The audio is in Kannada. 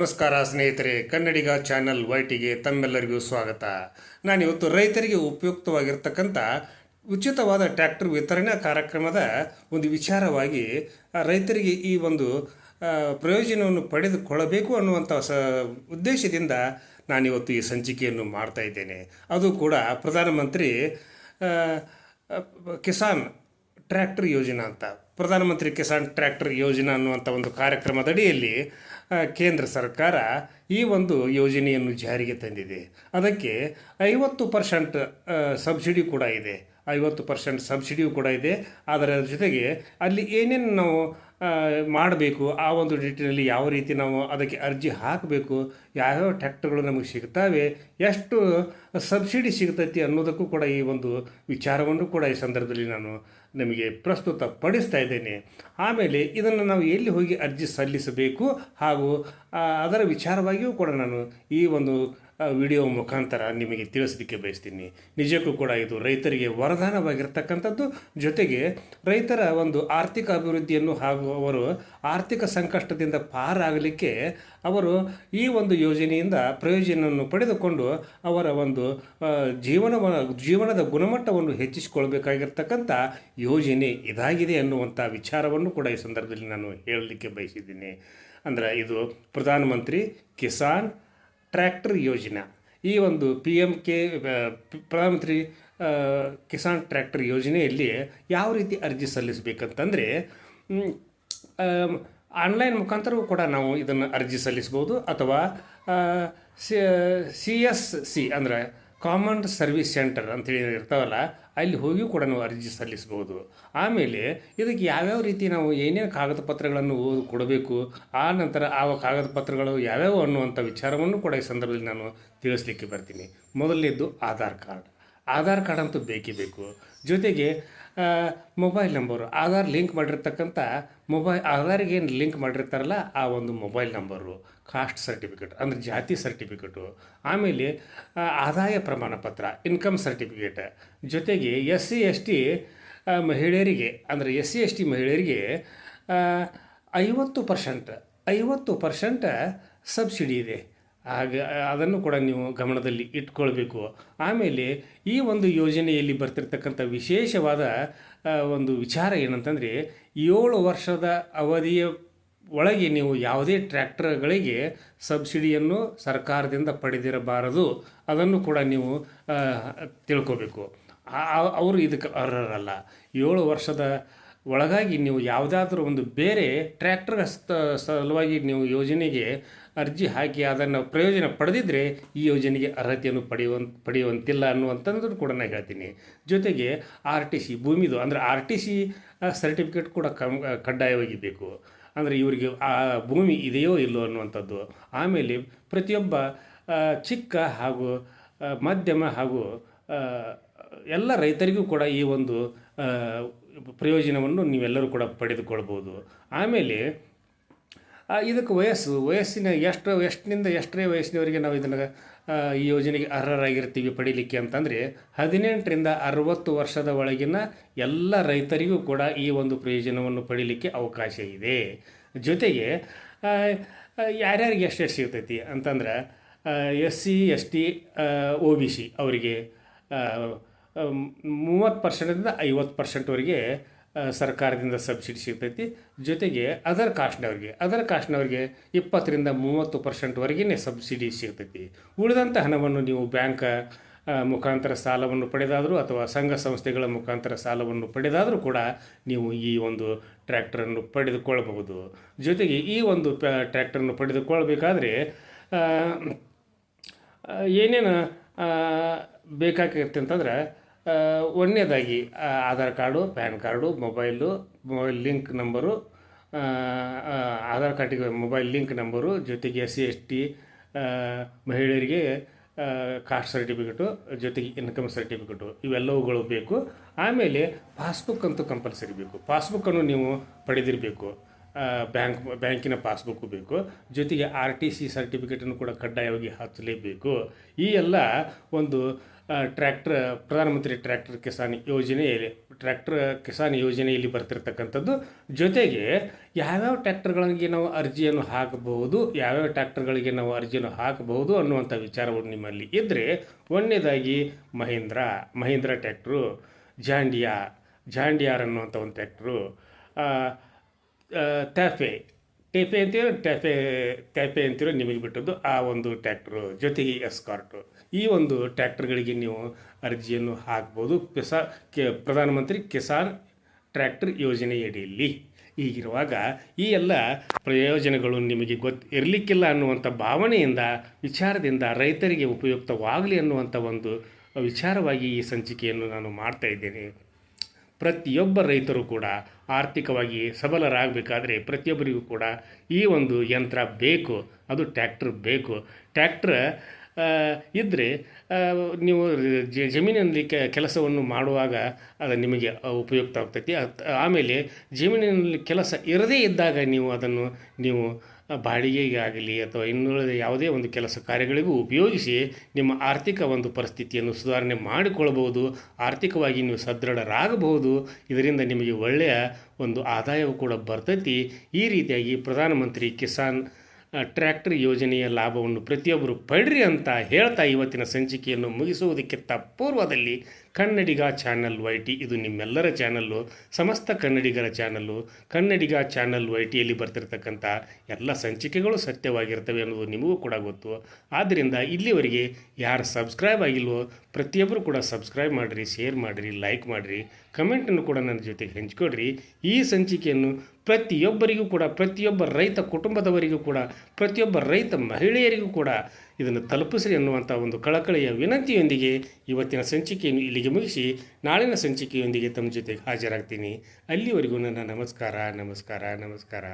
ನಮಸ್ಕಾರ ಸ್ನೇಹಿತರೆ, ಕನ್ನಡಿಗ ಚಾನಲ್ ವೈಟಿಗೆ ತಮ್ಮೆಲ್ಲರಿಗೂ ಸ್ವಾಗತ. ನಾನಿವತ್ತು ರೈತರಿಗೆ ಉಪಯುಕ್ತವಾಗಿರ್ತಕ್ಕಂಥ ಉಚಿತವಾದ ಟ್ರ್ಯಾಕ್ಟರ್ ವಿತರಣಾ ಕಾರ್ಯಕ್ರಮದ ಒಂದು ವಿಚಾರವಾಗಿ ರೈತರಿಗೆ ಈ ಒಂದು ಪ್ರಯೋಜನವನ್ನು ಪಡೆದುಕೊಳ್ಳಬೇಕು ಅನ್ನುವಂಥ ಸ ಉದ್ದೇಶದಿಂದ ನಾನಿವತ್ತು ಈ ಸಂಚಿಕೆಯನ್ನು ಮಾಡ್ತಾ ಇದ್ದೇನೆ. ಅದು ಕೂಡ ಪ್ರಧಾನಮಂತ್ರಿ ಕಿಸಾನ್ ಟ್ರ್ಯಾಕ್ಟರ್ ಯೋಜನಾ ಅಂತ. ಪ್ರಧಾನಮಂತ್ರಿ ಕಿಸಾನ್ ಟ್ರ್ಯಾಕ್ಟರ್ ಯೋಜನಾ ಅನ್ನುವಂಥ ಒಂದು ಕಾರ್ಯಕ್ರಮದಡಿಯಲ್ಲಿ ಕೇಂದ್ರ ಸರ್ಕಾರ ಈ ಒಂದು ಯೋಜನೆಯನ್ನು ಜಾರಿಗೆ ತಂದಿದೆ. ಅದಕ್ಕೆ ಐವತ್ತು ಪರ್ಸೆಂಟ್ ಸಬ್ಸಿಡಿ ಕೂಡ ಇದೆ. ಐವತ್ತು ಪರ್ಸೆಂಟ್ ಸಬ್ಸಿಡಿಯೂ ಕೂಡ ಇದೆ. ಅದರ ಜೊತೆಗೆ ಅಲ್ಲಿ ಏನೇನು ನಾವು ಮಾಡಬೇಕು, ಆ ಒಂದು ನಿಟ್ಟಿನಲ್ಲಿ ಯಾವ ರೀತಿ ನಾವು ಅದಕ್ಕೆ ಅರ್ಜಿ ಹಾಕಬೇಕು, ಯಾವ್ಯಾವ ಟ್ಯಾಕ್ಟರ್ಗಳು ನಮಗೆ ಸಿಗ್ತಾವೆ, ಎಷ್ಟು ಸಬ್ಸಿಡಿ ಸಿಗ್ತೈತಿ ಅನ್ನೋದಕ್ಕೂ ಕೂಡ ಈ ಒಂದು ವಿಚಾರವನ್ನು ಕೂಡ ಈ ಸಂದರ್ಭದಲ್ಲಿ ನಾನು ನಿಮಗೆ ಪ್ರಸ್ತುತ ಪಡಿಸ್ತಾ ಇದ್ದೇನೆ. ಆಮೇಲೆ ಇದನ್ನು ನಾವು ಎಲ್ಲಿ ಹೋಗಿ ಅರ್ಜಿ ಸಲ್ಲಿಸಬೇಕು ಹಾಗೂ ಅದರ ವಿಚಾರವಾಗಿಯೂ ಕೂಡ ನಾನು ಈ ಒಂದು ವಿಡಿಯೋ ಮುಖಾಂತರ ನಿಮಗೆ ತಿಳಿಸಲಿಕ್ಕೆ ಬಯಸ್ತೀನಿ. ನಿಜಕ್ಕೂ ಕೂಡ ಇದು ರೈತರಿಗೆ ವರದಾನವಾಗಿರ್ತಕ್ಕಂಥದ್ದು. ಜೊತೆಗೆ ರೈತರ ಒಂದು ಆರ್ಥಿಕ ಅಭಿವೃದ್ಧಿಯನ್ನು ಹಾಗೂ ಅವರು ಆರ್ಥಿಕ ಸಂಕಷ್ಟದಿಂದ ಪಾರಾಗಲಿಕ್ಕೆ ಅವರು ಈ ಒಂದು ಯೋಜನೆಯಿಂದ ಪ್ರಯೋಜನವನ್ನು ಪಡೆದುಕೊಂಡು ಅವರ ಒಂದು ಜೀವನ, ಜೀವನದ ಗುಣಮಟ್ಟವನ್ನು ಹೆಚ್ಚಿಸಿಕೊಳ್ಬೇಕಾಗಿರ್ತಕ್ಕಂಥ ಯೋಜನೆ ಇದಾಗಿದೆ ಅನ್ನುವಂಥ ವಿಚಾರವನ್ನು ಕೂಡ ಈ ಸಂದರ್ಭದಲ್ಲಿ ನಾನು ಹೇಳಲಿಕ್ಕೆ ಬಯಸಿದ್ದೀನಿ. ಅಂದರೆ ಇದು ಪ್ರಧಾನಮಂತ್ರಿ ಕಿಸಾನ್ ಟ್ರ್ಯಾಕ್ಟರ್ ಯೋಜನಾ. ಈ ಒಂದು ಪಿ ಎಂ ಕೆ ಪ್ರಧಾನಮಂತ್ರಿ ಕಿಸಾನ್ ಟ್ರ್ಯಾಕ್ಟರ್ ಯೋಜನೆಯಲ್ಲಿ ಯಾವ ರೀತಿ ಅರ್ಜಿ ಸಲ್ಲಿಸಬೇಕಂತಂದರೆ ಆನ್ಲೈನ್ ಮುಖಾಂತರವೂ ಕೂಡ ನಾವು ಇದನ್ನು ಅರ್ಜಿ ಸಲ್ಲಿಸ್ಬೋದು ಅಥವಾ ಸಿ ಎಸ್ ಸಿ ಅಂದರೆ ಕಾಮನ್ ಸರ್ವಿಸ್ ಸೆಂಟರ್ ಅಂತೇಳಿ ಇರ್ತಾವಲ್ಲ ಅಲ್ಲಿ ಹೋಗಿ ಕೂಡ ನಾವು ಅರ್ಜಿ ಸಲ್ಲಿಸ್ಬೋದು. ಆಮೇಲೆ ಇದಕ್ಕೆ ಯಾವ್ಯಾವ ರೀತಿ ನಾವು ಏನೇನು ಕಾಗದ ಪತ್ರಗಳನ್ನು ಕೊಡಬೇಕು, ಆ ನಂತರ ಆ ಕಾಗದ ಪತ್ರಗಳು ಯಾವ್ಯಾವ ಅನ್ನುವಂಥ ವಿಚಾರವನ್ನು ಕೂಡ ಈ ಸಂದರ್ಭದಲ್ಲಿ ನಾನು ತಿಳಿಸ್ಲಿಕ್ಕೆ ಬರ್ತೀನಿ. ಮೊದಲನೇದ್ದು ಆಧಾರ್ ಕಾರ್ಡ್. ಆಧಾರ್ ಕಾರ್ಡ್ ಅಂತೂ ಬೇಕೇ ಬೇಕು. ಜೊತೆಗೆ ಮೊಬೈಲ್ ನಂಬರು ಆಧಾರ್ ಲಿಂಕ್ ಮಾಡಿರ್ತಕ್ಕಂಥ ಮೊಬೈಲ್ ಆಧಾರ್ಗೆ ಏನು ಲಿಂಕ್ ಮಾಡಿರ್ತಾರಲ್ಲ, ಆ ಒಂದು ಮೊಬೈಲ್ ನಂಬರು ಕಾಸ್ಟ್ ಸರ್ಟಿಫಿಕೇಟ್ ಅಂದರೆ ಜಾತಿ ಸರ್ಟಿಫಿಕೇಟು ಆಮೇಲೆ ಆದಾಯ ಪ್ರಮಾಣ ಪತ್ರ ಇನ್ಕಮ್ ಸರ್ಟಿಫಿಕೇಟ್ ಜೊತೆಗೆ ಎಸ್ ಸಿ ಎಸ್ ಟಿ ಮಹಿಳೆಯರಿಗೆ, ಅಂದರೆ ಎಸ್ ಸಿ ಎಸ್ ಟಿ ಮಹಿಳೆಯರಿಗೆ ಐವತ್ತು ಪರ್ಸೆಂಟ್ ಐವತ್ತು ಪರ್ಸೆಂಟ್ ಸಬ್ಸಿಡಿ ಇದೆ. ಆಗ, ಅದನ್ನು ಕೂಡ ನೀವು ಗಮನದಲ್ಲಿ ಇಟ್ಕೊಳ್ಬೇಕು. ಆಮೇಲೆ ಈ ಒಂದು ಯೋಜನೆಯಲ್ಲಿ ಬರ್ತಿರ್ತಕ್ಕಂಥ ವಿಶೇಷವಾದ ಒಂದು ವಿಚಾರ ಏನಂತಂದರೆ, ಏಳು ವರ್ಷದ ಅವಧಿಯ ಒಳಗೆ ನೀವು ಯಾವುದೇ ಟ್ರ್ಯಾಕ್ಟರ್ಗಳಿಗೆ ಸಬ್ಸಿಡಿಯನ್ನು ಸರ್ಕಾರದಿಂದ ಪಡೆದಿರಬಾರದು. ಅದನ್ನು ಕೂಡ ನೀವು ತಿಳ್ಕೋಬೇಕು. ಅವರು ಇದಕ್ಕೆ ಅರ್ಹರಲ್ಲ. ಏಳು ವರ್ಷದ ಒಳಗಾಗಿ ನೀವು ಯಾವುದಾದ್ರೂ ಒಂದು ಬೇರೆ ಟ್ರ್ಯಾಕ್ಟರ್ ಸಲುವಾಗಿ ನೀವು ಯೋಜನೆಗೆ ಅರ್ಜಿ ಹಾಕಿ ಅದನ್ನು ಪ್ರಯೋಜನ ಪಡೆದಿದ್ದರೆ ಈ ಯೋಜನೆಗೆ ಅರ್ಹತೆಯನ್ನು ಪಡೆಯುವಂತ, ಪಡೆಯುವಂತಿಲ್ಲ ಅನ್ನುವಂಥದ್ದು ಕೂಡ ನಾನು ಹೇಳ್ತೀನಿ. ಜೊತೆಗೆ ಆರ್ ಟಿ ಸಿ ಭೂಮಿದು, ಅಂದರೆ ಆರ್ ಟಿ ಸಿ ಸರ್ಟಿಫಿಕೇಟ್ ಕೂಡ ಕಮ್ ಕಡ್ಡಾಯವಾಗಿ ಬೇಕು. ಅಂದರೆ ಇವರಿಗೆ ಆ ಭೂಮಿ ಇದೆಯೋ ಇಲ್ಲೋ ಅನ್ನುವಂಥದ್ದು. ಆಮೇಲೆ ಪ್ರತಿಯೊಬ್ಬ ಚಿಕ್ಕ ಹಾಗೂ ಮಧ್ಯಮ ಹಾಗೂ ಎಲ್ಲ ರೈತರಿಗೂ ಕೂಡ ಈ ಒಂದು ಪ್ರಯೋಜನವನ್ನು ನೀವೆಲ್ಲರೂ ಕೂಡ ಪಡೆದುಕೊಳ್ಬೋದು ಆಮೇಲೆ ಇದಕ್ಕೆ ವಯಸ್ಸು. ವಯಸ್ಸಿನ ಎಷ್ಟು ಎಷ್ಟಿನಿಂದ ಎಷ್ಟನೇ ವಯಸ್ಸಿನವರಿಗೆ ನಾವು ಇದನ್ನು ಈ ಯೋಜನೆಗೆ ಅರ್ಹರಾಗಿರ್ತೀವಿ ಪಡೀಲಿಕ್ಕೆ ಅಂತಂದರೆ, ಹದಿನೆಂಟರಿಂದ ಅರವತ್ತು ವರ್ಷದ ಒಳಗಿನ ಎಲ್ಲ ರೈತರಿಗೂ ಕೂಡ ಈ ಒಂದು ಪ್ರಯೋಜನವನ್ನು ಪಡೀಲಿಕ್ಕೆ ಅವಕಾಶ ಇದೆ. ಜೊತೆಗೆ ಯಾರ್ಯಾರಿಗೆ ಎಷ್ಟೆಷ್ಟು ಸಿಗ್ತೈತಿ ಅಂತಂದ್ರೆ S C S T O B C ಅವರಿಗೆ ಮೂವತ್ತು ಪರ್ಸೆಂಟಿಂದ ಐವತ್ತು ಪರ್ಸೆಂಟ್ವರೆಗೆ ಸರ್ಕಾರದಿಂದ ಸಬ್ಸಿಡಿ ಸಿಗ್ತೈತಿ. ಜೊತೆಗೆ ಅದರ್ ಕಾಸ್ಟ್ನವ್ರಿಗೆ ಅದರ್ ಕಾಸ್ಟ್ನವ್ರಿಗೆ ಇಪ್ಪತ್ತರಿಂದ ಮೂವತ್ತು ಪರ್ಸೆಂಟ್ವರೆಗೆ ಸಬ್ಸಿಡಿ ಸಿಗ್ತೈತಿ. ಉಳಿದಂಥ ಹಣವನ್ನು ನೀವು ಬ್ಯಾಂಕ್ ಮುಖಾಂತರ ಸಾಲವನ್ನು ಪಡೆದಾದರೂ ಅಥವಾ ಸಂಘ ಸಂಸ್ಥೆಗಳ ಮುಖಾಂತರ ಸಾಲವನ್ನು ಪಡೆದಾದರೂ ಕೂಡ ನೀವು ಈ ಒಂದು ಟ್ರ್ಯಾಕ್ಟರನ್ನು ಪಡೆದುಕೊಳ್ಳಬಹುದು ಜೊತೆಗೆ ಈ ಒಂದು ಟ್ರ್ಯಾಕ್ಟರನ್ನು ಪಡೆದುಕೊಳ್ಬೇಕಾದ್ರೆ ಏನೇನು ಬೇಕಾಗಿರ್ತಂತಂದ್ರೆ ಒಂದನೇದಾಗಿ Aadhaar card, PAN card, mobile, mobile link number Aadhaar ಕಾರ್ಡಿಗೆ ಮೊಬೈಲ್ ಲಿಂಕ್ ನಂಬರು, ಜೊತೆಗೆ ಎಸ್ ಸಿ ಎಸ್ ಟಿ ಮಹಿಳೆಯರಿಗೆ ಕಾಸ್ಟ್ ಸರ್ಟಿಫಿಕೇಟು, ಜೊತೆಗೆ ಇನ್ಕಮ್ ಸರ್ಟಿಫಿಕೇಟು, ಇವೆಲ್ಲವುಗಳು ಬೇಕು. ಆಮೇಲೆ ಪಾಸ್ಬುಕ್ ಅಂತೂ ಕಂಪಲ್ಸರಿ ಬೇಕು. ಪಾಸ್ಬುಕ್ಕನ್ನು ನೀವು ಪಡೆದಿರಬೇಕು. ಬ್ಯಾಂಕ್, ಬ್ಯಾಂಕಿನ ಪಾಸ್ಬುಕ್ಕು ಬೇಕು, ಜೊತೆಗೆ ಆರ್ ಟಿ ಸಿ ಸರ್ಟಿಫಿಕೇಟನ್ನು ಕೂಡ ಕಡ್ಡಾಯವಾಗಿ ಹಚ್ಚಲೇಬೇಕು ಈ ಎಲ್ಲ ಒಂದು ಟ್ರ್ಯಾಕ್ಟರ್, ಪ್ರಧಾನಮಂತ್ರಿ ಟ್ರ್ಯಾಕ್ಟರ್ ಕಿಸಾನ್ ಯೋಜನೆಯಲ್ಲಿ, ಟ್ರ್ಯಾಕ್ಟರ್ ಕಿಸಾನ್ ಯೋಜನೆಯಲ್ಲಿ ಬರ್ತಿರ್ತಕ್ಕಂಥದ್ದು. ಜೊತೆಗೆ ಯಾವ್ಯಾವ ಟ್ರ್ಯಾಕ್ಟರ್ಗಳಿಗೆ ನಾವು ಅರ್ಜಿಯನ್ನು ಹಾಕಬಹುದು, ಯಾವ್ಯಾವ ಟ್ರ್ಯಾಕ್ಟರ್ಗಳಿಗೆ ನಾವು ಅರ್ಜಿಯನ್ನು ಹಾಕಬಹುದು ಅನ್ನುವಂಥ ವಿಚಾರವು ನಿಮ್ಮಲ್ಲಿ ಇದ್ದರೆ ಒಂದನೇದಾಗಿ Mahindra Mahindra tractor John Deere, John Deere ಅನ್ನುವಂಥ ಒಂದು ಟ್ರ್ಯಾಕ್ಟ್ರು. ಟ್ಯಾಫೆ ಟೇಫೆ ಅಂತೀರೋ ಟ್ಯಾಫೆ ಟ್ಯಾಫೆ ಅಂತೀರೋ ನಿಮಗೆ ಬಿಟ್ಟದ್ದು ಆ ಒಂದು ಟ್ಯಾಕ್ಟ್ರು ಜೊತೆಗೆ ಎಸ್ಕಾರ್ಟು ಈ ಒಂದು ಟ್ಯಾಕ್ಟರ್ಗಳಿಗೆ ನೀವು ಅರ್ಜಿಯನ್ನು ಹಾಕ್ಬೋದು. ಕಿಸಾ, ಕೆ, ಪ್ರಧಾನಮಂತ್ರಿ ಕಿಸಾನ್ ಟ್ರ್ಯಾಕ್ಟರ್ ಯೋಜನೆಯಡಿಯಲ್ಲಿ. ಈಗಿರುವಾಗ ಈ ಎಲ್ಲ ಪ್ರಯೋಜನಗಳು ನಿಮಗೆ ಗೊತ್ತು ಇರಲಿಕ್ಕಿಲ್ಲ ಅನ್ನುವಂಥ ಭಾವನೆಯಿಂದ, ವಿಚಾರದಿಂದ ರೈತರಿಗೆ ಉಪಯುಕ್ತವಾಗಲಿ ಅನ್ನುವಂಥ ಒಂದು ವಿಚಾರವಾಗಿ ಈ ಸಂಚಿಕೆಯನ್ನು ನಾನು ಮಾಡ್ತಾ ಇದ್ದೇನೆ. ಪ್ರತಿಯೊಬ್ಬ ರೈತರು ಕೂಡ ಆರ್ಥಿಕವಾಗಿ ಸಬಲರಾಗಬೇಕಾದ್ರೆ ಪ್ರತಿಯೊಬ್ಬರಿಗೂ ಕೂಡ ಈ ಒಂದು ಯಂತ್ರ ಬೇಕು, ಅದು ಟ್ಯಾಕ್ಟ್ರ್ ಬೇಕು. ಟ್ಯಾಕ್ಟ್ರ್ ಇದ್ದರೆ ನೀವು ಜಮೀನಿನಲ್ಲಿ ಕೆಲಸವನ್ನು ಮಾಡುವಾಗ ಅದು ನಿಮಗೆ ಉಪಯುಕ್ತ ಆಗ್ತೈತಿ. ಆಮೇಲೆ ಜಮೀನಿನಲ್ಲಿ ಕೆಲಸ ಇರದೇ ಇದ್ದಾಗ ನೀವು ಅದನ್ನು, ನೀವು ಬಾಡಿಗೆಗೆ ಆಗಲಿ ಅಥವಾ ಇನ್ನುಳಿದ ಯಾವುದೇ ಒಂದು ಕೆಲಸ ಕಾರ್ಯಗಳಿಗೂ ಉಪಯೋಗಿಸಿ ನಿಮ್ಮ ಆರ್ಥಿಕ ಒಂದು ಪರಿಸ್ಥಿತಿಯನ್ನು ಸುಧಾರಣೆ ಮಾಡಿಕೊಳ್ಬೋದು ಆರ್ಥಿಕವಾಗಿ ನೀವು ಸದೃಢರಾಗಬಹುದು. ಇದರಿಂದ ನಿಮಗೆ ಒಳ್ಳೆಯ ಒಂದು ಆದಾಯವು ಕೂಡ ಬರ್ತೈತಿ. ಈ ರೀತಿಯಾಗಿ ಪ್ರಧಾನಮಂತ್ರಿ ಕಿಸಾನ್ ಟ್ರ್ಯಾಕ್ಟರ್ ಯೋಜನೆಯ ಲಾಭವನ್ನು ಪ್ರತಿಯೊಬ್ಬರು ಪಡ್ರಿ ಅಂತ ಹೇಳ್ತಾ ಇವತ್ತಿನ ಸಂಚಿಕೆಯನ್ನು ಮುಗಿಸುವುದಕ್ಕಿಂತ ಪೂರ್ವದಲ್ಲಿ ಕನ್ನಡಿಗ ಚಾನಲ್ ವೈ ಟಿ ಇದು ನಿಮ್ಮೆಲ್ಲರ ಚಾನಲ್ಲು. ಸಮಸ್ತ ಕನ್ನಡಿಗರ ಚಾನಲ್ಲು. ಕನ್ನಡಿಗ ಚಾನಲ್ ವೈ ಟಿಯಲ್ಲಿ ಬರ್ತಿರ್ತಕ್ಕಂಥ ಎಲ್ಲ ಸಂಚಿಕೆಗಳು ಸತ್ಯವಾಗಿರ್ತವೆ ಅನ್ನೋದು ನಿಮಗೂ ಕೂಡ ಗೊತ್ತು. ಆದ್ದರಿಂದ ಇಲ್ಲಿವರೆಗೆ ಯಾರು ಸಬ್ಸ್ಕ್ರೈಬ್ ಆಗಿಲ್ವೋ ಪ್ರತಿಯೊಬ್ಬರು ಕೂಡ ಸಬ್ಸ್ಕ್ರೈಬ್ ಮಾಡಿರಿ, ಶೇರ್ ಮಾಡಿರಿ, ಲೈಕ್ ಮಾಡಿರಿ, ಕಮೆಂಟನ್ನು ಕೂಡ ನನ್ನ ಜೊತೆಗೆ ಹಂಚ್ಕೊಡ್ರಿ. ಈ ಸಂಚಿಕೆಯನ್ನು ಪ್ರತಿಯೊಬ್ಬರಿಗೂ ಕೂಡ, ಪ್ರತಿಯೊಬ್ಬ ರೈತ ಕುಟುಂಬದವರಿಗೂ ಕೂಡ, ಪ್ರತಿಯೊಬ್ಬ ರೈತ ಮಹಿಳೆಯರಿಗೂ ಕೂಡ ಇದನ್ನು ತಲುಪಿಸ್ರಿ ಅನ್ನುವಂಥ ಒಂದು ಕಳಕಳಿಯ ವಿನಂತಿಯೊಂದಿಗೆ ಇವತ್ತಿನ ಸಂಚಿಕೆಯನ್ನು ಇಲ್ಲಿಗೆ ಮುಗಿಸಿ ನಾಳಿನ ಸಂಚಿಕೆಯೊಂದಿಗೆ ತಮ್ಮ ಜೊತೆಗೆ ಹಾಜರಾಗ್ತೀನಿ. ಅಲ್ಲಿವರೆಗೂ ನನ್ನ ನಮಸ್ಕಾರ ನಮಸ್ಕಾರ ನಮಸ್ಕಾರ.